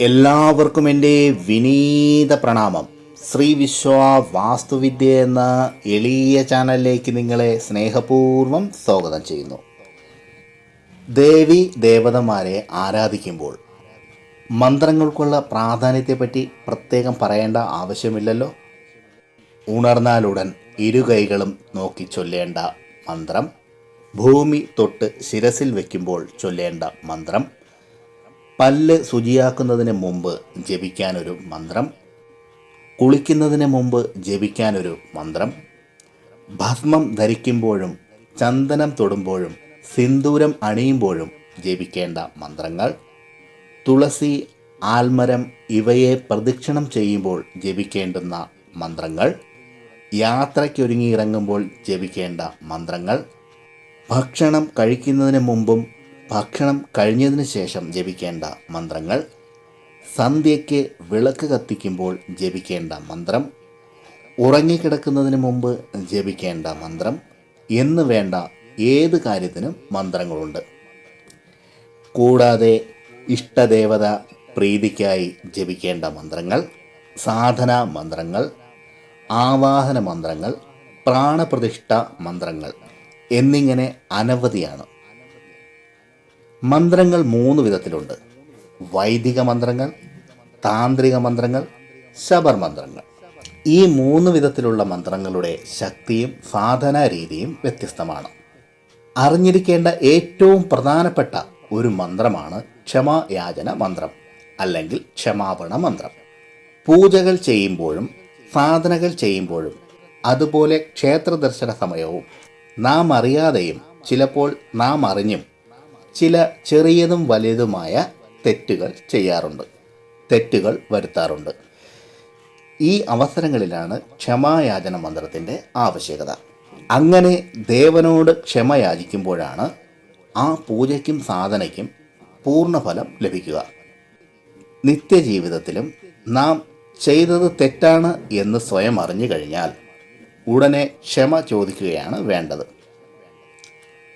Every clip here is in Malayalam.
എല്ലാവർക്കും എന്റെ വിനീത പ്രണാമം. ശ്രീ വിശ്വ വാസ്തുവിദ്യ എന്ന എളിയ ചാനലിലേക്ക് നിങ്ങളെ സ്നേഹപൂർവം സ്വാഗതം ചെയ്യുന്നു. ദേവി ദേവതമാരെ ആരാധിക്കുമ്പോൾ മന്ത്രങ്ങൾക്കുള്ള പ്രാധാന്യത്തെപ്പറ്റി പ്രത്യേകം പറയേണ്ട ആവശ്യമില്ലല്ലോ. ഉണർന്നാലുടൻ ഇരുകൈകളും നോക്കി ചൊല്ലേണ്ട മന്ത്രം. ഭൂമി തൊട്ട് ശിരസിൽ വയ്ക്കുമ്പോൾ ചൊല്ലേണ്ട മന്ത്രം. പല്ല് ശുചിയാക്കുന്നതിന് മുമ്പ് ജപിക്കാനൊരു മന്ത്രം കുളിക്കുന്നതിന് മുമ്പ് ജപിക്കാനൊരു മന്ത്രം ഭസ്മം ധരിക്കുമ്പോഴും ചന്ദനം തൊടുമ്പോഴും സിന്ദൂരം അണിയുമ്പോഴും ജപിക്കേണ്ട മന്ത്രങ്ങൾ തുളസി ആൽമരം ഇവയെ പ്രദക്ഷിണം ചെയ്യുമ്പോൾ ജപിക്കേണ്ടുന്ന മന്ത്രങ്ങൾ യാത്രയ്ക്കൊരുങ്ങിയിറങ്ങുമ്പോൾ ജപിക്കേണ്ട മന്ത്രങ്ങൾ ഭക്ഷണം കഴിക്കുന്നതിന് മുമ്പും ഭക്ഷണം കഴിഞ്ഞതിന് ശേഷം ജപിക്കേണ്ട മന്ത്രങ്ങൾ. സന്ധ്യയ്ക്ക് വിളക്ക് കത്തിക്കുമ്പോൾ ജപിക്കേണ്ട മന്ത്രം. ഉറങ്ങിക്കിടക്കുന്നതിന് മുമ്പ് ജപിക്കേണ്ട മന്ത്രം. എന്ന് വേണ്ട ഏത് കാര്യത്തിനും മന്ത്രങ്ങളുണ്ട്. കൂടാതെ ഇഷ്ടദേവത പ്രീതിക്കായി ജപിക്കേണ്ട മന്ത്രങ്ങൾ. സാധനാ മന്ത്രങ്ങൾ. ആവാഹന മന്ത്രങ്ങൾ. പ്രാണപ്രതിഷ്ഠ മന്ത്രങ്ങൾ. എന്നിങ്ങനെ അനവധിയാണ്. മന്ത്രങ്ങൾ മൂന്ന് വിധത്തിലുണ്ട്. വൈദിക മന്ത്രങ്ങൾ താന്ത്രിക മന്ത്രങ്ങൾ ശബർ മന്ത്രങ്ങൾ. ഈ മൂന്ന് വിധത്തിലുള്ള മന്ത്രങ്ങളുടെ ശക്തിയും സാധന രീതിയും വ്യത്യസ്തമാണ്. അറിഞ്ഞിരിക്കേണ്ട ഏറ്റവും പ്രധാനപ്പെട്ട ഒരു മന്ത്രമാണ് ക്ഷമായാചന മന്ത്രം അല്ലെങ്കിൽ ക്ഷമാപണ മന്ത്രം. പൂജകൾ ചെയ്യുമ്പോഴും സാധനകൾ ചെയ്യുമ്പോഴും അതുപോലെ ക്ഷേത്ര ദർശന സമയവും നാം അറിയാതെയും ചിലപ്പോൾ നാം അറിഞ്ഞും ചില ചെറിയതും വലുതുമായ തെറ്റുകൾ ചെയ്യാറുണ്ട്. തെറ്റുകൾ വരുത്താറുണ്ട്. ഈ അവസരങ്ങളിലാണ് ക്ഷമായാചന മന്ത്രത്തിന്റെ ആവശ്യകത. അങ്ങനെ ദേവനോട് ക്ഷമ യാചിക്കുമ്പോഴാണ് ആ പൂജയ്ക്കും സാധനയ്ക്കും പൂർണഫലം ലഭിക്കുക. നിത്യജീവിതത്തിലും നാം ചെയ്തത് തെറ്റാണ് എന്ന് സ്വയം അറിഞ്ഞു കഴിഞ്ഞാൽ ഉടനെ ക്ഷമ ചോദിക്കുകയാണ് വേണ്ടത്.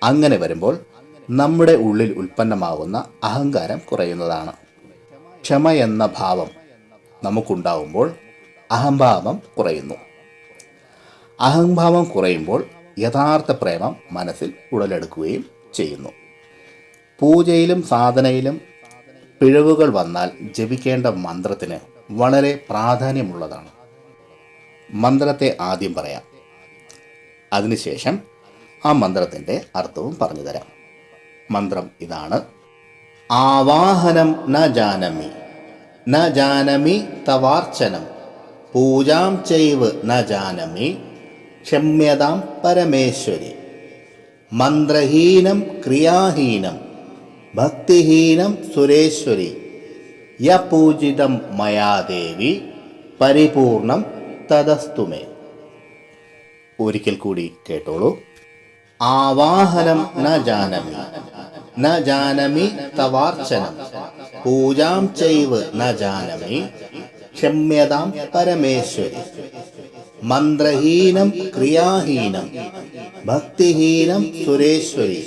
അങ്ങനെ വരുമ്പോൾ നമ്മുടെ ഉള്ളിൽ ഉൽപ്പന്നമാകുന്ന അഹങ്കാരം കുറയുന്നതാണ്. ക്ഷമ എന്ന ഭാവം നമുക്കുണ്ടാവുമ്പോൾ അഹംഭാവം കുറയുന്നു. അഹംഭാവം കുറയുമ്പോൾ യഥാർത്ഥ പ്രേമം മനസ്സിൽ ഉടലെടുക്കുകയും ചെയ്യുന്നു. പൂജയിലും സാധനയിലും പിഴവുകൾ വന്നാൽ ജപിക്കേണ്ട മന്ത്രത്തിന് വളരെ പ്രാധാന്യമുള്ളതാണ്. മന്ത്രത്തെ ആദ്യം പറയാം. അതിനുശേഷം ആ മന്ത്രത്തിന്റെ അർത്ഥവും പറഞ്ഞു തരാം. മന്ത്രം ഇതാണ്. ആവാഹനം ന ജാനമി ന ജാനമി തവാർച്ചനം പൂജാം ചെയ്വ് ന ജാനമി ക്ഷമ്യതാം പരമേശ്വരി മന്ത്രഹീനം ക്രിയാഹീനം ഭക്തിഹീനം സുരേശ്വരി യ പൂജിതം മയാദേവി പരിപൂർണം തദസ്തുമേ. ഒരിക്കൽ കൂടി കേട്ടോളൂ. ആവാഹനം ന ജാനമി ന ജാനമി തവാർച്ചനം. പൂജാം ചെയ്വ് ന ജാനമി ക്ഷമ്യതാം പരമേശ്വരി. മന്ത്രഹീനം ക്രിയാഹീനം ഭക്തിഹീനം സുരേശ്വരി.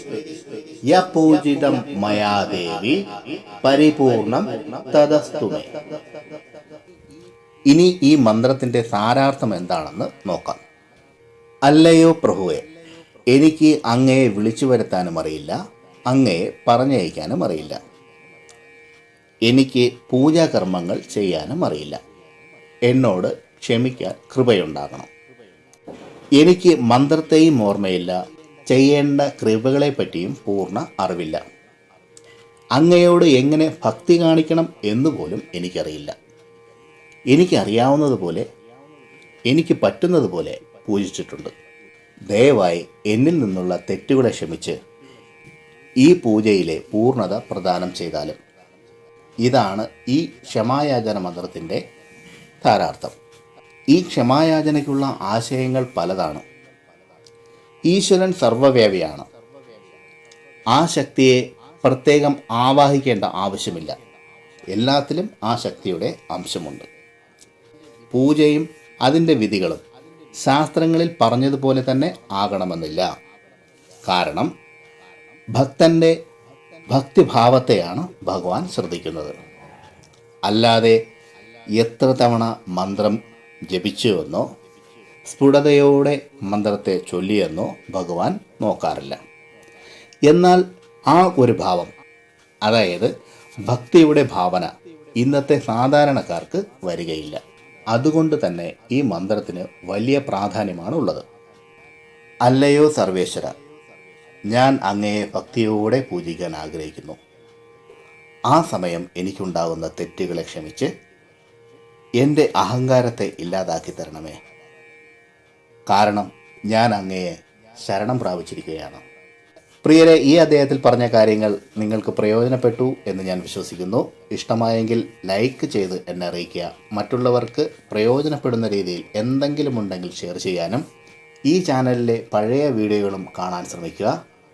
യ പൂജിതം മയാദേവി പരിപൂർണം തദസ്തുമേ. ഇനി ഈ മന്ത്രത്തിന്റെ സാരാർത്ഥം എന്താണെന്ന് നോക്കാം. അല്ലയോ പ്രഭുവെ എനിക്ക് അങ്ങയെ വിളിച്ചു വരുത്താനും അറിയില്ല. അങ്ങയെ പറഞ്ഞയക്കാനും അറിയില്ല. എനിക്ക് പൂജാകർമ്മങ്ങൾ ചെയ്യാനും അറിയില്ല. എന്നോട് ക്ഷമിക്കാൻ കൃപയുണ്ടാകണം. എനിക്ക് മന്ത്രത്തെയും ഓർമ്മയില്ല. ചെയ്യേണ്ട കൃപകളെ പറ്റിയും പൂർണ അറിവില്ല. അങ്ങയോട് എങ്ങനെ ഭക്തി കാണിക്കണം എന്നുപോലും എനിക്കറിയില്ല. എനിക്കറിയാവുന്നതുപോലെ എനിക്ക് പറ്റുന്നതുപോലെ പൂജിച്ചിട്ടുണ്ട്. ദയവായി എന്നിൽ നിന്നുള്ള തെറ്റുകളെ ക്ഷമിച്ച് ഈ പൂജയിലെ പൂർണത പ്രദാനം ചെയ്താലും. ഇതാണ് ഈ ക്ഷമായാചന മന്ത്രത്തിന്റെ താരാർത്ഥം ഈ ക്ഷമായാചനയ്ക്കുള്ള ആശയങ്ങൾ പലതാണ്. ഈശ്വരൻ സർവവ്യാപിയാണ്. ആ ശക്തിയെ പ്രത്യേകം ആവാഹിക്കേണ്ട ആവശ്യമില്ല. എല്ലാത്തിലും ആ ശക്തിയുടെ അംശമുണ്ട്. പൂജയും അതിന്റെ വിധികളും ശാസ്ത്രങ്ങളിൽ പറഞ്ഞതുപോലെ തന്നെ ആകണമെന്നില്ല. കാരണം ഭക്തന്റെ ഭക്തിഭാവത്തെയാണ് ഭഗവാൻ ശ്രദ്ധിക്കുന്നത്. അല്ലാതെ എത്ര തവണ മന്ത്രം ജപിച്ചുവെന്നോ സ്ഫുടതയോടെ മന്ത്രത്തെ ചൊല്ലിയെന്നോ ഭഗവാൻ നോക്കാറില്ല. എന്നാൽ ആ ഒരു ഭാവം അതായത് ഭക്തിയുടെ ഭാവന ഇന്നത്തെ സാധാരണക്കാർക്ക് വരികയില്ല. അതുകൊണ്ട് തന്നെ ഈ മന്ത്രത്തിന് വലിയ പ്രാധാന്യമാണ് ഉള്ളത് അല്ലയോ സർവേശ്വര ഞാൻ അങ്ങയെ ഭക്തിയോടെ പൂജിക്കാൻ ആഗ്രഹിക്കുന്നു. ആ സമയം എനിക്കുണ്ടാകുന്ന തെറ്റുകളെ ക്ഷമിച്ച് എന്റെ അഹങ്കാരത്തെ ഇല്ലാതാക്കി തരണമേ. കാരണം ഞാൻ അങ്ങയെ ശരണം പ്രാപിച്ചിരിക്കുകയാണ്. പ്രിയരെ ഈ അദ്ദേഹത്തിൽ പറഞ്ഞ കാര്യങ്ങൾ നിങ്ങൾക്ക് പ്രയോജനപ്പെട്ടു എന്ന് ഞാൻ വിശ്വസിക്കുന്നു. ഇഷ്ടമായെങ്കിൽ ലൈക്ക് ചെയ്ത് എന്നെ അറിയിക്കുക. മറ്റുള്ളവർക്ക് പ്രയോജനപ്പെടുന്ന രീതിയിൽ എന്തെങ്കിലും ഉണ്ടെങ്കിൽ ഷെയർ ചെയ്യാനും ഈ ചാനലിലെ പഴയ വീഡിയോകളും കാണാൻ ശ്രമിക്കുക.